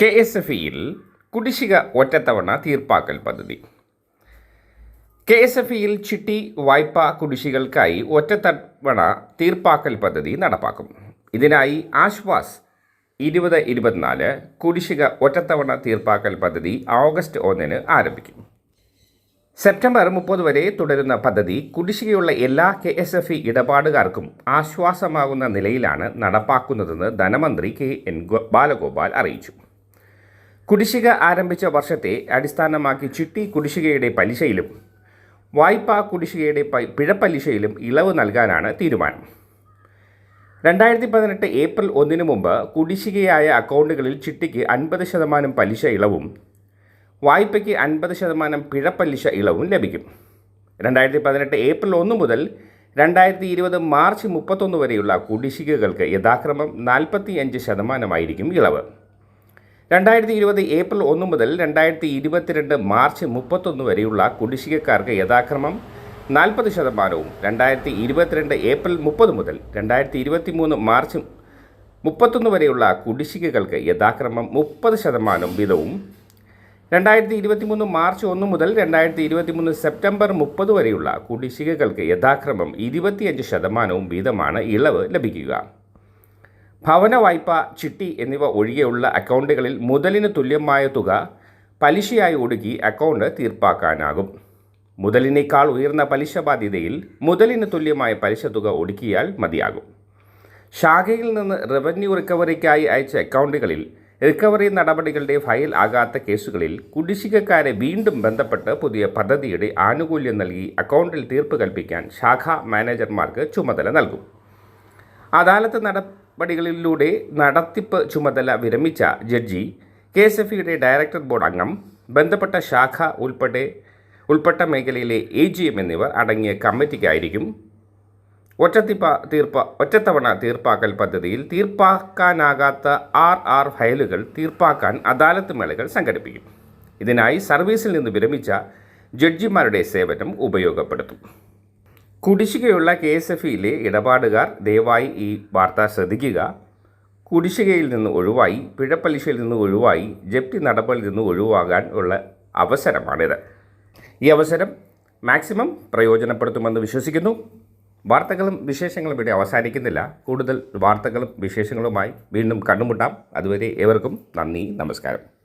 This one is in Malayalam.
കെ എസ് എഫ് ഇയിൽ കുടിശ്ശിക ഒറ്റത്തവണ തീർപ്പാക്കൽ പദ്ധതി. കെ എസ് എഫ് ഇയിൽ ചിട്ടി വായ്പ കുടിശ്ശികൾക്കായി ഒറ്റത്തവണ തീർപ്പാക്കൽ പദ്ധതി നടപ്പാക്കും. ഇതിനായി ആശ്വാസ് ഇരുപത് ഇരുപത്തിനാല് കുടിശ്ശിക ഒറ്റത്തവണ തീർപ്പാക്കൽ പദ്ധതി ഓഗസ്റ്റ് ഒന്നിന് ആരംഭിക്കും. സെപ്റ്റംബർ മുപ്പത് വരെ തുടരുന്ന പദ്ധതി കുടിശ്ശികയുള്ള എല്ലാ കെ എസ് എഫ് ഇ ഇടപാടുകാർക്കും ആശ്വാസമാകുന്ന നിലയിലാണ് നടപ്പാക്കുന്നതെന്ന് ധനമന്ത്രി കെ എൻ ബാലഗോപാൽ അറിയിച്ചു. കുടിശ്ശിക ആരംഭിച്ച വർഷത്തെ അടിസ്ഥാനമാക്കി ചിട്ടി കുടിശ്ശികയുടെ പലിശയിലും വായ്പാ കുടിശ്ശികയുടെ പിഴപ്പലിശയിലും ഇളവ് നൽകാനാണ് തീരുമാനം. രണ്ടായിരത്തി പതിനെട്ട് ഏപ്രിൽ ഒന്നിനു മുമ്പ് കുടിശ്ശികയായ അക്കൗണ്ടുകളിൽ ചിട്ടിക്ക് അൻപത് ശതമാനം പലിശ ഇളവും വായ്പയ്ക്ക് അൻപത് ശതമാനം പിഴപ്പലിശ ഇളവും ലഭിക്കും. രണ്ടായിരത്തി പതിനെട്ട് ഏപ്രിൽ ഒന്ന് മുതൽ രണ്ടായിരത്തി ഇരുപത് മാർച്ച് മുപ്പത്തൊന്ന് വരെയുള്ള കുടിശ്ശികകൾക്ക് യഥാക്രമം നാൽപ്പത്തി അഞ്ച് ശതമാനമായിരിക്കും ഇളവ്. രണ്ടായിരത്തി ഇരുപത് ഏപ്രിൽ ഒന്ന് മുതൽ രണ്ടായിരത്തി ഇരുപത്തിരണ്ട് മാർച്ച് മുപ്പത്തൊന്ന് വരെയുള്ള കുടിശ്ശികക്കാർക്ക് യഥാക്രമം നാൽപ്പത് ശതമാനവും രണ്ടായിരത്തി ഇരുപത്തിരണ്ട് ഏപ്രിൽ മുപ്പത് മുതൽ രണ്ടായിരത്തി ഇരുപത്തി മൂന്ന് മാർച്ച് മുപ്പത്തൊന്ന് വരെയുള്ള കുടിശ്ശികകൾക്ക് യഥാക്രമം മുപ്പത് ശതമാനം വീതവും രണ്ടായിരത്തി ഇരുപത്തി മൂന്ന് മാർച്ച് ഒന്ന് മുതൽ രണ്ടായിരത്തി ഇരുപത്തി മൂന്ന് സെപ്റ്റംബർ മുപ്പത് വരെയുള്ള കുടിശ്ശികകൾക്ക് യഥാക്രമം ഇരുപത്തിയഞ്ച് ശതമാനവും വീതമാണ് ഇളവ് ലഭിക്കുക. ഭവന വായ്പ ചിട്ടി എന്നിവ ഒഴികെയുള്ള അക്കൗണ്ടുകളിൽ മുതലിന് തുല്യമായ തുക പലിശയായി ഒടുക്കി അക്കൗണ്ട് തീർപ്പാക്കാനാകും. മുതലിനേക്കാൾ ഉയർന്ന പലിശ ബാധ്യതയിൽ മുതലിന് തുല്യമായ പലിശ തുക ഒടുക്കിയാൽ മതിയാകും. ശാഖയിൽ നിന്ന് റവന്യൂ റിക്കവറിക്കായി അയച്ച അക്കൗണ്ടുകളിൽ റിക്കവറി നടപടികളുടെ ഫയൽ ആകാത്ത കേസുകളിൽ കുടിശ്ശികക്കാരെ വീണ്ടും ബന്ധപ്പെട്ട് പുതിയ പദ്ധതിയുടെ ആനുകൂല്യം നൽകി അക്കൗണ്ടിൽ തീർപ്പ് കൽപ്പിക്കാൻ ശാഖാ മാനേജർമാർക്ക് ചുമതല നൽകും. അദാലത്ത് നടപടികളിലൂടെ നടത്തിപ്പ് ചുമതല വിരമിച്ച ജഡ്ജി കെ എസ് എഫ് ഇയുടെ ഡയറക്ടർ ബോർഡ് അംഗം ബന്ധപ്പെട്ട ശാഖ ഉൾപ്പെടെ ഉൾപ്പെട്ട മേഖലയിലെ എ ജി എം എന്നിവർ അടങ്ങിയ കമ്മിറ്റിക്കായിരിക്കും. ഒറ്റത്തിപ്പ തീർപ്പ ഒറ്റത്തവണ തീർപ്പാക്കൽ പദ്ധതിയിൽ തീർപ്പാക്കാനാകാത്ത ആർ ആർ ഫയലുകൾ തീർപ്പാക്കാൻ അദാലത്ത് മേളകൾ സംഘടിപ്പിക്കും. ഇതിനായി സർവീസിൽ നിന്ന് വിരമിച്ച ജഡ്ജിമാരുടെ സേവനം ഉപയോഗപ്പെടുത്തും. കുടിശ്ശികയുള്ള കെ എസ് എഫ് ഇയിലെ ഇടപാടുകാർ ദയവായി ഈ വാർത്ത ശ്രദ്ധിക്കുക. കുടിശ്ശികയിൽ നിന്ന് ഒഴിവായി പിഴപ്പലിശയിൽ നിന്ന് ഒഴിവായി ജപ്തി നടപടിയിൽ നിന്ന് ഒഴിവാകാൻ ഉള്ള അവസരമാണിത്. ഈ അവസരം മാക്സിമം പ്രയോജനപ്പെടുത്തുമെന്ന് വിശ്വസിക്കുന്നു. വാർത്തകളും വിശേഷങ്ങളും ഇവിടെ അവസാനിക്കുന്നില്ല. കൂടുതൽ വാർത്തകളും വിശേഷങ്ങളുമായി വീണ്ടും കണ്ടുമുട്ടാം. അതുവരെ ഏവർക്കും നന്ദി നമസ്കാരം.